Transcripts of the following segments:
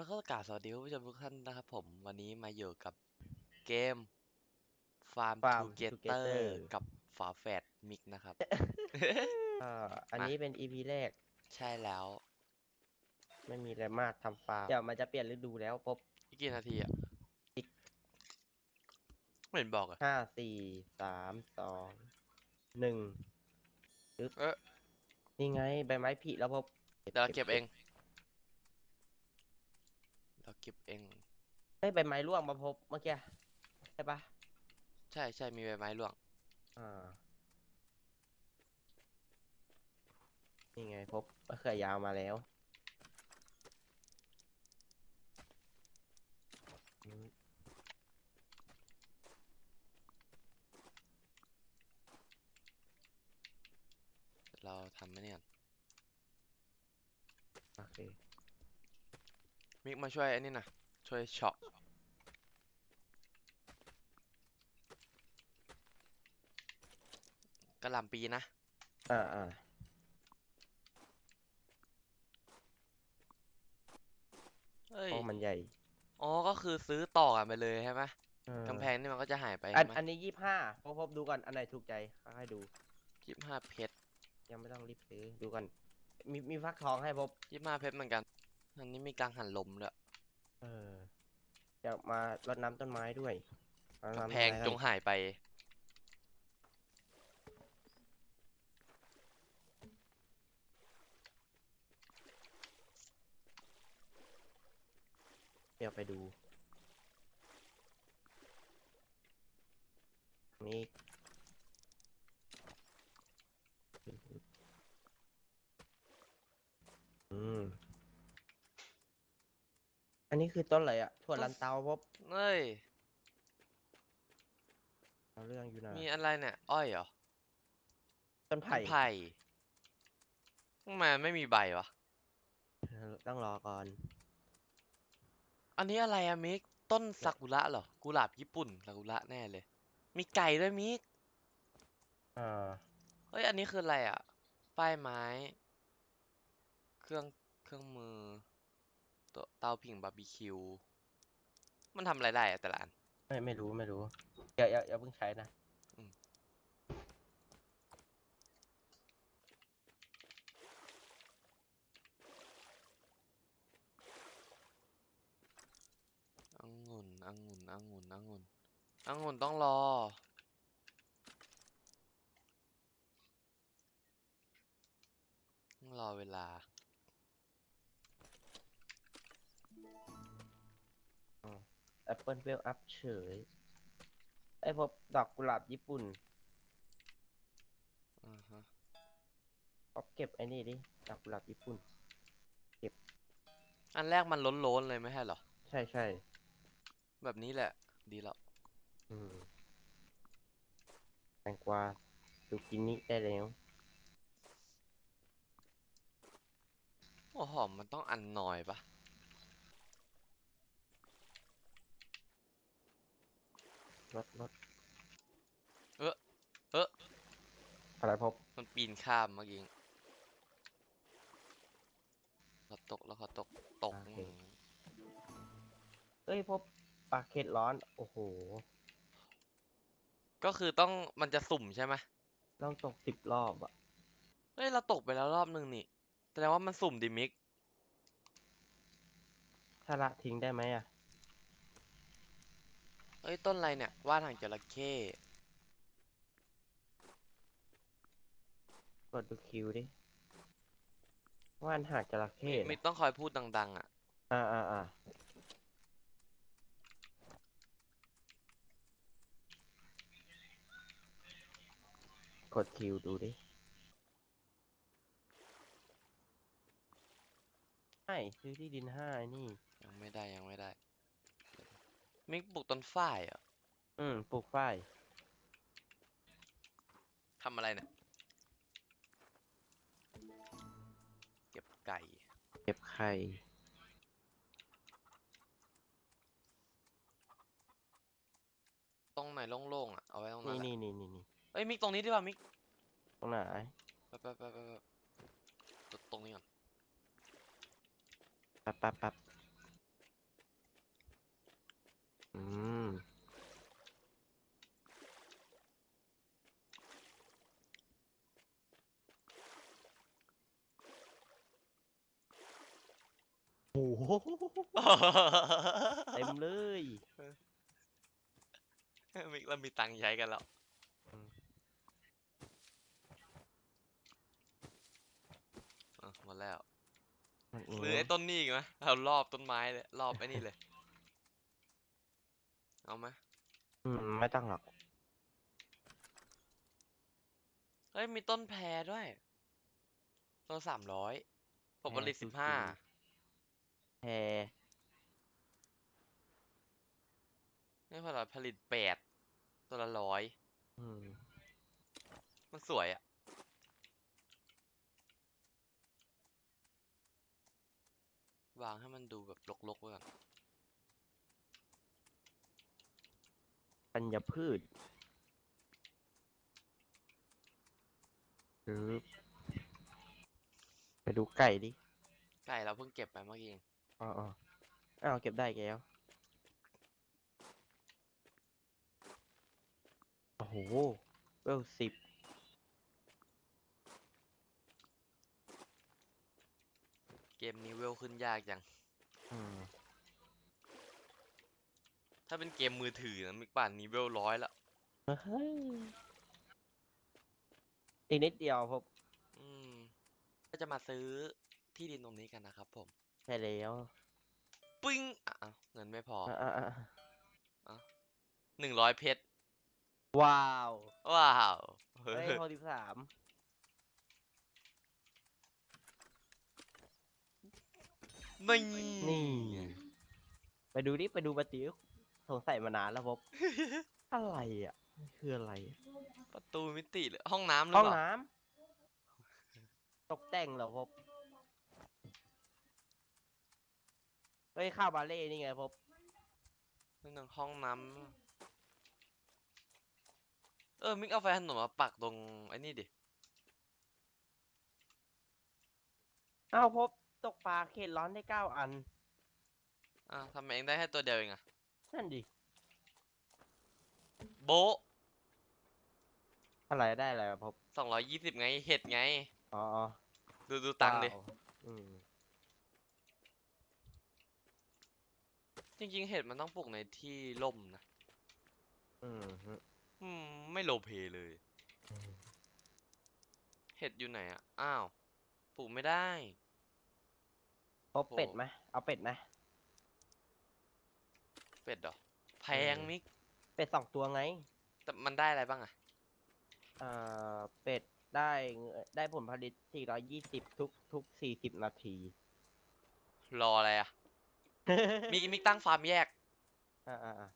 แล้วก็กราบสวัสดีคุณผู้ชมทุกท่านนะครับผมวันนี้มาอยู่กับเกม Farm Farm Together Together กับฝาแฝดมิกนะครับเอ่ออันมานี้นี้เป็น EP แรก ใช่แล้วไม่มีอะไรมากทำฟาร์มเดี๋ยวมันจะเปลี่ยนฤดูแล้วพบอีกกี่นาทีอะอีกไม่เห็นบอกอะ ห้าสี่สามสองหนึ่งปึ๊บเอ๊ะ นี่ไงใบไม้ผลิแล้วพบเดี๋ยวเราเก็บเอง เราเก็บเองเฮ้ยใบไม้ร่วงมาพบเมื่อกี้ใช่ปะใช่ใช่มีใบไม้ร่วง อ่านี่ไงพบมะเขือยาวมาแล้วอืมเราทำไหมเนี่ยโอเค มิกมาช่วยไอ้นี่นะช่วยเฉาะกระหล่ำปีนะ อ่าอ่าเอ้ยเพราะมันใหญ่อ๋อ ก็คือซื้อต่อกันไปเลยใช่ไหมเออกำแพงนี่มันก็จะหายไปอัใช่นไหมอันนี้ยี่ห้าพบพบดูก่อนอันไหนถูกใจค่อยๆดู ยี่สิบห้าเพชรยังไม่ต้องรีบซื้อดูก่อนมีมีฟักทองให้พบยี่สิบห้าเพชรเหมือนกัน อันนี้มีกลางหันลมด้วยเออจะมารดน้ำต้นไม้ด้วยรดน้ำต้นกำแพงไม้จงหายไปเดี๋ยวไปดู นี่อืม อันนี้คือต้นอะไรอะถั่วต้นลันเตาพบเอ้ย เอาเรื่องอยู่นะมีอะไรเนี่ย อ้อยเหรอ ต้นต้ไผ่นไผ่ทำไมไม่มีใบวะเออต้องรอก่อน อันนี้อะไรอะมิก ต้นซากุระเหรอ กุหลาบญี่ปุ่นซากุระแน่เลย มีไก่ด้วยมิกอ่าเฮ้ย อันนี้คืออะไรอะ ป้ายไม้ เครื่อง เครื่องมือโต๊ะ เตาผิงบาร์บีคิว มันทำอะไรได้อะแต่ละอัน ไม่ไม่รู้ไม่รู้อย่าอย่าอย่าเพิ่งใช้นะอืมองุ่นองุ่นองุ่นองุ่นองุ่นต้องรอ ต้องรอเวลา แอปเปิลเวลอัพเฉย ไอ้พบดอกกุหลาบญี่ปุ่นอ่าฮะพบเก็บไอ้นี่ดิ ดอกกุหลาบญี่ปุ่น อันแรกมันล้นๆเลยไม่ใช่เหรอ ใช่ใช่แบบนี้แหละ ดีแล้ว อืมแตงกวาซูกินิได้แล้ว โอ้หอมมันต้องอันหน่อยปะ รถรถเออเออ อะไรพบมันปีนข้ามเมื่อกี้เขาตกแล้วเขาตกตกโอเคอืมเอ้ยพบปลาเค็ดร้อน โอ้โห ก็คือต้องมันจะสุ่มใช่ไหมต้องตกสิบรอบอะเฮ้ยเราตกไปแล้วรอบหนึ่งนี่แสดงว่ามันสุ่มดิมิกถ้าละทิ้งได้ไหมอะ เอ้ย ต้นอะไรเนี่ย ว่านหางจระเข้กดดูคิวดิว่านหากจระเข้มิกนะต้องคอยพูดดัง ๆ อะ อ่าอ่าอ่ากดคิวดูดิใช่ซื้อที่ดินห้าไอ้นี่ ยังไม่ได้ยังไม่ได้ มิกปลูกต้นฝ้ายเหรอะอืมปลูกฝ้ายทำอะไรเนี่ย เก็บไก่ เก็บไข่ตรงไหนโล่งๆอะ เอาไว้ตรงนั้นี่นแหละนี่นี่นี่นี่เอ้ยมิกตรงนี้ดีกว่ามิกตรงไหนแป๊บแป๊บแป๊บแป๊บแป๊บตรงนี้ก่อนแป๊บแป๊บแป๊บ โอ้โหเต็มเลยมีเรามีตังค์ใช้กันแล้วหมดแล้ว หรือไอ้ต้นนี่อีกไหมเรารอบต้นไม้เลย รอบไอ้นี่เลย เอาไหมอืมไม่ต้องหรอกเฮ้ย มีต้นแพรด้วยต้นสามร้อยผมผลิตสิบห้าแพรไม่พอผลิตแปดตัวละร้อยอืมมันสวยอะวางให้มันดูแบบรกๆไว้ก่อน ธัญพืชหรือไปดูไก่ดิ ไก่เราเพิ่งเก็บไปเมื่อกี้เองอ๋ออ๋ออ้าวเก็บได้แกวโอ้โหเวลสิบเกมนี้เวลขึ้นยากจัง อืม ถ้าเป็นเกมมือถือนะมิกป่านนี้เวลร้อยละเฮ้ยอีกนิดเดียวพบอืม ก็จะมาซื้อที่ดินตรงนี้กันนะครับผม ใช่แล้วปึ้งอะอ้าวเงินไม่พออะอะอะหนึ่งร้อยเพชร ว้าว ว้าวเฮ้ยหกสิบสามนี่ นี่ ไปดูดิ ไปดูปฏิว สงสัยมานานแล้วพบ อะไรอะมันคืออะไรอะประตูมิติเลยห้องน้ำหรือห้องเปล่าน้ำตกแต่งเหรอพบเฮ้ยข้าวบาเล่นี่ไงพบนี่หนึ่งห้องน้ำเออมิกเอาไฟถนนมาปักตรงไอ้นี่ดิอ้าวพบตกปลาเขตร้อนได้เก้าอันอะทำไมเองได้แค่ตัวเดียวเองอะ นั่นดิ โบะอะไรได้อะไรวะพบสองร้อยยี่สิบไง เห็ดไง อ๋ออ๋อดูดูตังค์ดิว้าวอืมจริง ๆ เห็ดมันต้องปลูกในที่ร่มนะ อืมฮึอืม ไม่โลเพเลยอืมเห็ดอยู่ไหนอะอ้าว ปลูกไม่ได้ พบเป็ดโอ้ไหมเอาเป็ดไหม เป็ดเหรอแพงเออมิกเป็ดสองตัวไง แต่มันได้อะไรบ้างอะอ่าเป็ดได้เงินได้ผลผลิต 420 ทุกทุก 40 นาที รออะไรอะมิกมิกตั้งฟาร์มแยก อ่าอ่าอ่า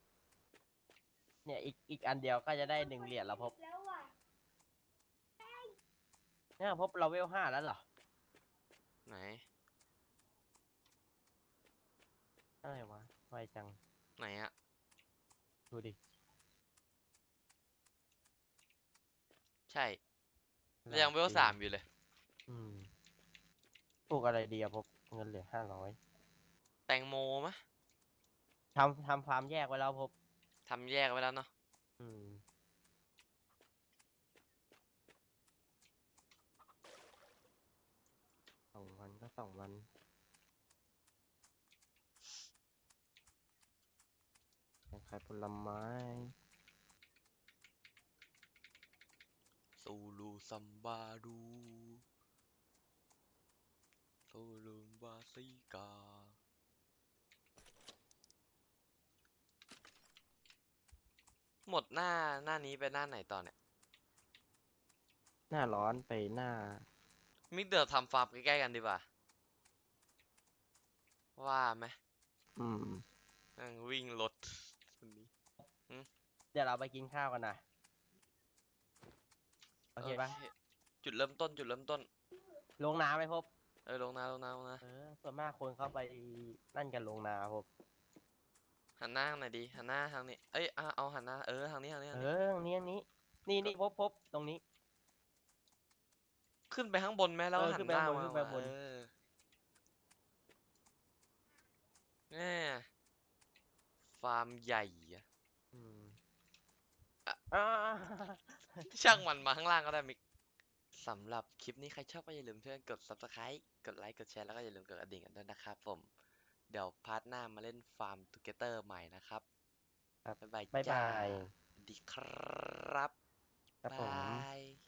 เนี่ยอีกอีกอันเดียวก็จะได้หนึ่งเหรียญแล้วพบเนี่ยพบเราเวลห้าแล้วเหรอ ไหน อะไรวะไวจัง ไหนอะดูดิ ใช่แล้วยังเวลจริสามอยู่เลย อืมปลูกอะไรดีอะพบเงินเหลือห้าร้อยแตงโมมะทำทำฟาร์มแยกไว้แล้วพบ ทำแยกไว้แล้วเนาะอืม สองวันก็สองวันขายผลไม้ ซูลูซัมบาดูซูลูบาซิกา หมดหน้าหน้านี้ไปหน้าไหนต่อเนี่ย หน้าร้อนไปหน้า มิกเดือทำฟาร์มใกล้ๆกันดีกว่า ว่าไหมอืม นั่งวิ่งรถคนนี้ เดี๋ยวเราไปกินข้าวกันนะโอเคปะจุดเริ่มต้นจุดเริ่มต้น ลงน้ำไหมพบเออลงนาลงนาลงนาเออส่วนมากคนเข้าไปนั่นกันลงนาพบหันหน้าทางไหนดีหันหน้าทางนี้เอ้ยอะเอาหันหน้าเออทางนี้ทางนี้ทางเอนี้อตรงนี้อันนี้ นี่นี่พบพบตรงนี้ ขึ้นไปข้างบนไหมแล้วเออหัขึ้นนไปหน้าข้างบนมาขึ้นไปข้างบน เออแน่ฟาร์มใหญ่อะอืม อะอ่าช่างมันมาข้างล่างก็ได้มิกสำหรับคลิปนี้ใครชอบก็อย่าลืมช่วยกด subscribe กดไลค์กดแชร์แล้วก็อย่าลืมกดกระดิ่งกันด้วยนะครับผม เดี๋ยวพาร์ทหน้ามาเล่นฟาร์มทูเกเตอร์ใหม่นะครับครับบ๊ายบายบ๊ายจ้าบายสวัสดีครับครับผมบาย